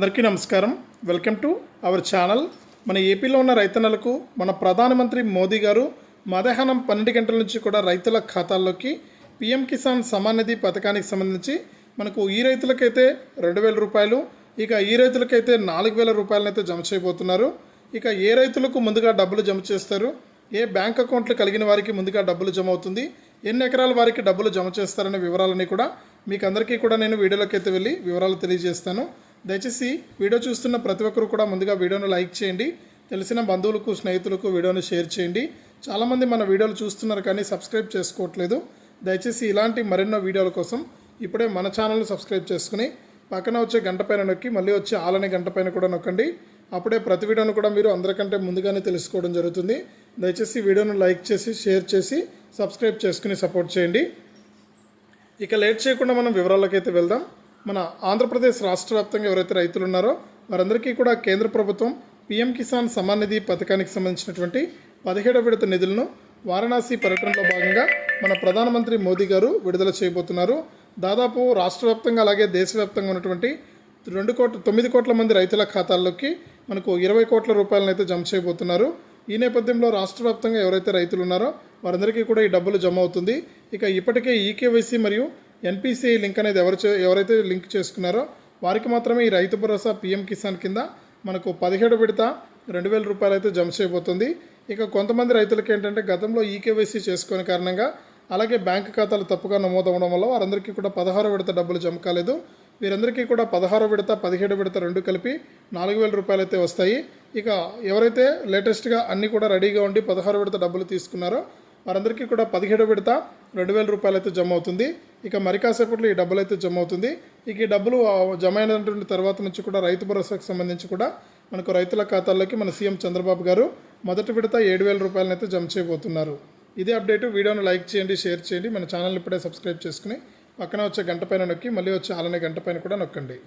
అందరికీ నమస్కారం. Welcome to our channel. మన ఏపీలో ఉన్న రైతన్నలకు మన ప్రధానమంత్రి మోదీ గారు మధ్యాహ్నం పన్నెండు గంటల నుంచి కూడా రైతుల ఖాతాల్లోకి పిఎం కిసాన్ సమాన్ నిధి పథకానికి సంబంధించి మనకు ఈ రైతులకైతే రెండు వేల రూపాయలు ఇక ఈ రైతులకైతే నాలుగు వేల రూపాయలనైతే జమ చేయబోతున్నారు. ఇక ఏ రైతులకు ముందుగా డబ్బులు జమ చేస్తారు? ఏ బ్యాంక్ అకౌంట్లు కలిగిన వారికి ముందుగా డబ్బులు జమ అవుతుంది? ఎన్ని ఎకరాల వారికి డబ్బులు జమ చేస్తారనే వివరాలని కూడా మీకు అందరికీ కూడా నేను వీడియోలోకి అయితే వెళ్ళి వివరాలు తెలియజేస్తాను. దయచేసి వీడియో చూస్తున్న ప్రతి ఒక్కరు కూడా ముందుగా వీడియోను లైక్ చేయండి. తెలిసిన బంధువులకు స్నేహితులకు వీడియోను షేర్ చేయండి. చాలామంది మన వీడియోలు చూస్తున్నారు కానీ సబ్స్క్రైబ్ చేసుకోవట్లేదు. దయచేసి ఇలాంటి మరెన్నో వీడియోల కోసం ఇప్పుడే మన ఛానల్ని సబ్స్క్రైబ్ చేసుకుని పక్కన వచ్చే గంట పైన నొక్కి మళ్ళీ వచ్చే ఆలనే గంట పైన కూడా నొక్కండి. అప్పుడే ప్రతి వీడియోను కూడా మీరు అందరికంటే ముందుగానే తెలుసుకోవడం జరుగుతుంది. దయచేసి వీడియోను లైక్ చేసి షేర్ చేసి సబ్స్క్రైబ్ చేసుకుని సపోర్ట్ చేయండి. ఇక లేట్ చేయకుండా మనం వివరాలకైతే వెళ్దాం. మన ఆంధ్రప్రదేశ్ రాష్ట్ర వ్యాప్తంగా ఎవరైతే రైతులు ఉన్నారో వారందరికీ కూడా కేంద్ర ప్రభుత్వం పీఎం కిసాన్ సమ్మాన్ నిధి పథకానికి సంబంధించినటువంటి పదిహేడవ విడత నిధులను వారణాసి పర్యటనలో భాగంగా మన ప్రధానమంత్రి మోదీ గారు విడుదల చేయబోతున్నారు. దాదాపు రాష్ట్ర వ్యాప్తంగా అలాగే దేశవ్యాప్తంగా ఉన్నటువంటి రెండు కోట్ల తొమ్మిది కోట్ల మంది రైతుల ఖాతాల్లోకి మనకు ఇరవై కోట్ల రూపాయలను అయితే జమ చేయబోతున్నారు. ఈ నేపథ్యంలో రాష్ట్ర వ్యాప్తంగా ఎవరైతే రైతులు ఉన్నారో వారందరికీ కూడా ఈ డబ్బులు జమ అవుతుంది. ఇక ఇప్పటికే ఈకేవైసీ మరియు ఎన్పిసిఐ లింక్ అనేది ఎవరు చే- ఎవరైతే లింక్ చేసుకున్నారో వారికి మాత్రమే ఈ రైతు భరోసా పీఎం కిసాన్ కింద మనకు పదిహేడు విడత రెండు వేల రూపాయలు అయితే జమ చేయబోతుంది. ఇక కొంతమంది రైతులకి ఏంటంటే గతంలో ఈకేవైసీ చేసుకునే కారణంగా అలాగే బ్యాంక్ ఖాతాలు తప్పుగా నమోదవడం వల్ల వారందరికీ కూడా పదహారు విడత డబ్బులు జమ కాలేదు. వీరందరికీ కూడా పదహారు విడత పదిహేడు విడత రెండు కలిపి నాలుగు వేల రూపాయలు అయితే వస్తాయి. ఇక ఎవరైతే లేటెస్ట్గా అన్నీ కూడా రెడీగా ఉండి పదహారు విడత డబ్బులు తీసుకున్నారో వారందరికీ కూడా పదిహేడు విడత రెండు వేల రూపాయలు అయితే జమ అవుతుంది. ఇక మరి కాసేపట్లో ఈ డబ్బులు అయితే జమ అవుతుంది. ఇక ఈ డబ్బులు జమ అయినటువంటి తర్వాత నుంచి కూడా రైతు భరోసాకు సంబంధించి కూడా మనకు రైతుల ఖాతాల్లోకి మన సీఎం చంద్రబాబు గారు మొదటి విడత ఏడు వేల రూపాయలను అయితే జమ చేయబోతున్నారు. ఇదే అప్డేట్. వీడియోను లైక్ చేయండి షేర్ చేయండి. మన ఛానల్ ఇప్పుడే సబ్స్క్రైబ్ చేసుకుని పక్కన వచ్చే గంట పైన నొక్కి మళ్ళీ వచ్చే ఆలనే గంట పైన కూడా నొక్కండి.